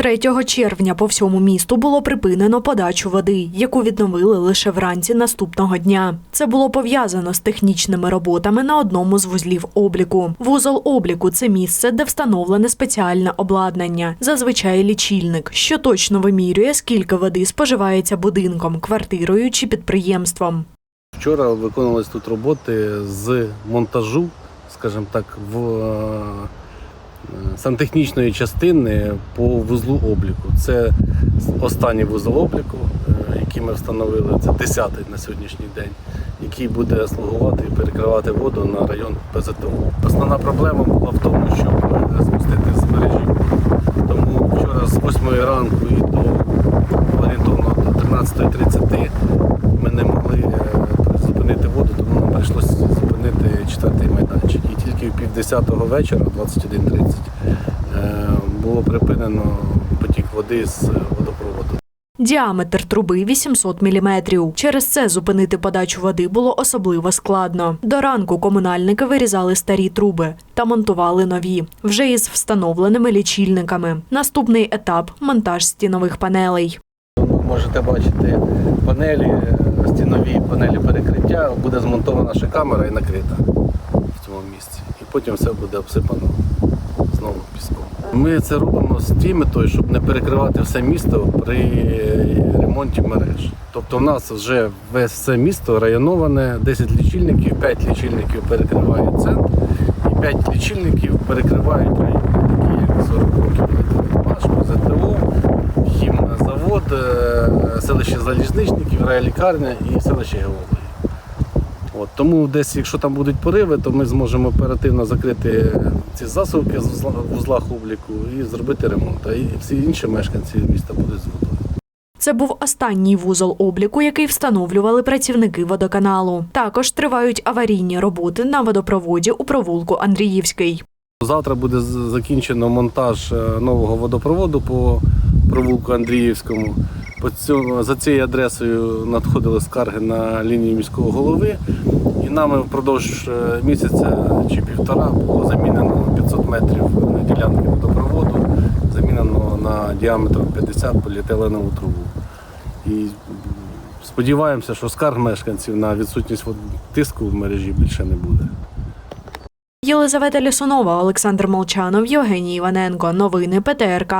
3 червня по всьому місту було припинено подачу води, яку відновили лише вранці наступного дня. Це було пов'язано з технічними роботами на одному з вузлів обліку. Вузол обліку це місце, де встановлене спеціальне обладнання, зазвичай лічильник, що точно вимірює, скільки води споживається будинком, квартирою чи підприємством. Вчора виконувались тут роботи з монтажу, скажімо так, в е, сантехнічної частини по вузлу обліку. Це останній вузол обліку, е, який ми встановили. Це 10-й на сьогоднішній день, який буде слугувати і перекривати воду на район ПЗТО. Основна проблема була в тому, щоб е, спустити з мережі. Тому вчора з 8 ранку і до орієнтовно до 13.30 ми не могли 10 вечора, 21.30, е, було припинено потік води з водопроводу. Діаметр труби 800 міліметрів. Через це зупинити подачу води було особливо складно. До ранку комунальники вирізали старі труби та монтували нові, вже із встановленими лічильниками. Наступний етап монтаж стінових панелей. Ви можете бачити панелі, е, стінові панелі перекриття. Буде змонтована ще камера і накрита потім все буде обсипано знову піском. Ми це робимо з тією метою, щоб не перекривати все місто при ремонті мереж. Тобто в нас вже весь все місто районоване, 10 лічильників, 5 лічильників перекриває центр, і 5 лічильників перекривають район, такі як 40 років Литвинбаш, ПЗТО, хімзавод, е, селище Залізничників, райлікарня і селище Геології. От, тому десь, якщо там будуть пориви, то ми зможемо оперативно закрити ці засувки з вузла- в вузлах обліку і зробити ремонт. А і всі інші мешканці міста будуть з водою. Це був останній вузол обліку, який встановлювали працівники водоканалу. Також тривають аварійні роботи на водопроводі у провулку Андріївський. Завтра буде закінчено монтаж е, нового водопроводу по провулку Андріївському. По цьому, за цією адресою надходили скарги на лінію міського голови, і нами впродовж е, місяця чи півтора було замінено 500 метрів ділянки водопроводу, замінено на діаметр 50 поліетиленову трубу. І сподіваємося, що скарг мешканців на відсутність тиску в мережі більше не буде. Єлизавета Лісунова, Олександр Молчанов, Євгеній Іваненко. Новини ПТРК.